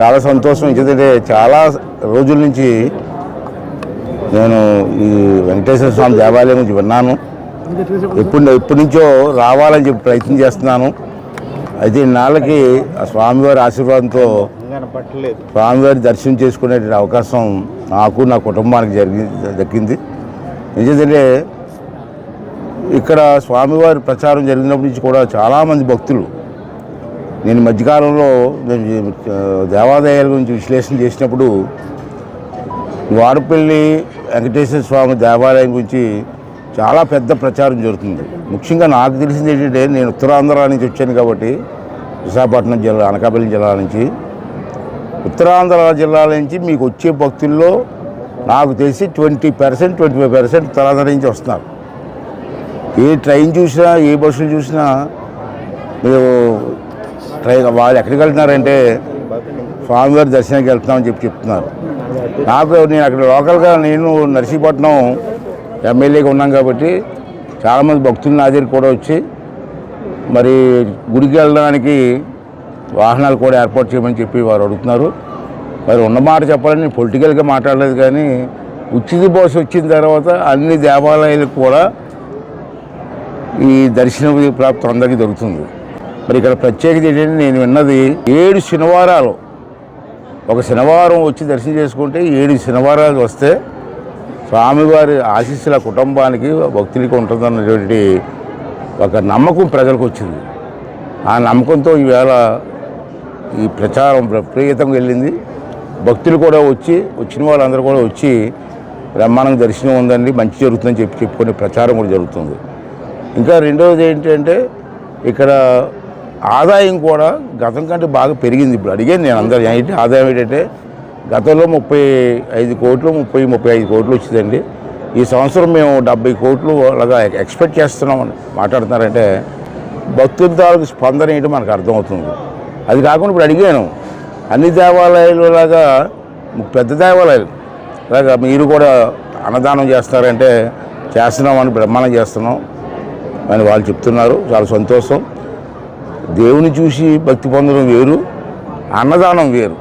చాలా సంతోషం. ఎందుకంటే చాలా రోజుల నుంచి నేను ఈ వెంకటేశ్వర స్వామి దేవాలయం నుంచి విన్నాను. ఎప్పుడు ఎప్పటి నుంచో రావాలని చెప్పి ప్రయత్నం చేస్తున్నాను. అయితే నాళ్ళకి ఆ స్వామివారి ఆశీర్వాదంతో స్వామివారి దర్శనం చేసుకునే అవకాశం నాకు నా కుటుంబానికి జరిగి దక్కింది. ఎందుకంటే ఇక్కడ స్వామివారి ప్రచారం జరిగినప్పటి నుంచి కూడా చాలామంది భక్తులు నేను మధ్యకాలంలో దేవాదాయాల గురించి విశ్లేషణ చేసినప్పుడు వాడపల్లి వెంకటేశ్వర స్వామి దేవాలయం గురించి చాలా పెద్ద ప్రచారం జరుగుతుంది. ముఖ్యంగా నాకు తెలిసింది ఏంటంటే నేను ఉత్తరాంధ్ర నుంచి వచ్చాను కాబట్టి విశాఖపట్నం జిల్లా అనకాపల్లి జిల్లా నుంచి. ఉత్తరాంధ్ర జిల్లాల నుంచి మీకు వచ్చే భక్తుల్లో నాకు తెలిసి twenty percent twenty five percent Uttarandhra నుంచి వస్తున్నారు. ఏ ట్రైన్ చూసినా ఏ బస్సులు చూసినా మీరు వాళ్ళు ఎక్కడికి వెళ్తున్నారంటే స్వామివారి దర్శనానికి వెళ్తున్నామని చెప్పి చెప్తున్నారు. నాకు నేను అక్కడ లోకల్గా నేను నర్సీపట్నం ఎమ్మెల్యేగా ఉన్నాం కాబట్టి చాలామంది భక్తులు నా దగ్గర కూడా వచ్చి మరి గుడికి వెళ్ళడానికి వాహనాలు కూడా ఏర్పాటు చేయమని చెప్పి వారు అడుగుతున్నారు. మరి ఉన్న మాట చెప్పాలని నేను పొలిటికల్గా మాట్లాడలేదు కానీ ఉచిత బోస్ వచ్చిన తర్వాత అన్ని దేవాలయాలకు కూడా ఈ దర్శనం ప్రాప్తి అందరికీ దొరుకుతుంది. మరి ఇక్కడ ప్రత్యేకత ఏంటంటే నేను విన్నది ఏడు శనివారాలు. ఒక శనివారం వచ్చి దర్శనం చేసుకుంటే ఏడు శనివారాలు వస్తే స్వామివారి ఆశీస్సుల కుటుంబానికి భక్తులకి ఉంటుందన్నటువంటి ఒక నమ్మకం ప్రజలకు వచ్చింది. ఆ నమ్మకంతో ఈవేళ ఈ ప్రచారం విపరీతంగా వెళ్ళింది. భక్తులు కూడా వచ్చి వచ్చిన వాళ్ళందరూ కూడా వచ్చి బ్రహ్మాండం దర్శనం ఉందండి మంచి జరుగుతుందని చెప్పి చెప్పుకునే ప్రచారం కూడా జరుగుతుంది. ఇంకా రెండవది ఏంటంటే ఇక్కడ ఆదాయం కూడా గతం కంటే బాగా పెరిగింది ఇప్పుడు. అడిగాను నేను అందరు ఏంటి ఆదాయం ఏంటంటే గతంలో ముప్పై ఐదు కోట్లు ముప్పై ముప్పై ఐదు కోట్లు వచ్చిందండి. ఈ సంవత్సరం మేము డెబ్బై కోట్లు అలాగా ఎక్స్పెక్ట్ చేస్తున్నామని మాట్లాడుతున్నారంటే భక్తుల తాలూకు స్పందన ఏంటి మనకు అర్థమవుతుంది. అది కాకుండా ఇప్పుడు అడిగాను అన్ని దేవాలయాలు లాగా పెద్ద దేవాలయాలు ఇలాగా మీరు కూడా అన్నదానం చేస్తారంటే చేస్తున్నామని బ్రహ్మాండం చేస్తున్నాం అని వాళ్ళు చెప్తున్నారు. చాలా సంతోషం. దేవుని చూసి భక్తి పొందడం వేరు అన్నదానం వేరు.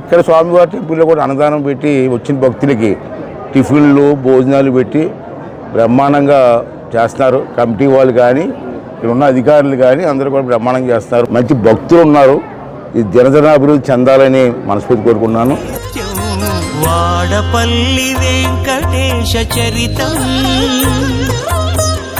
ఇక్కడ స్వామివారి టెంపుల్లో కూడా అన్నదానం పెట్టి వచ్చిన భక్తులకి టిఫిన్లు భోజనాలు పెట్టి బ్రహ్మాండంగా చేస్తున్నారు. కమిటీ వాళ్ళు కానీ ఇక్కడ ఉన్న అధికారులు కానీ అందరూ కూడా బ్రహ్మాండంగా చేస్తున్నారు. మంచి భక్తులు ఉన్నారు. ఇది దినదినాభివృద్ధి చెందాలని మనస్ఫూర్తి కోరుకున్నాను వాడపల్లి వెంకటేశ చరితం.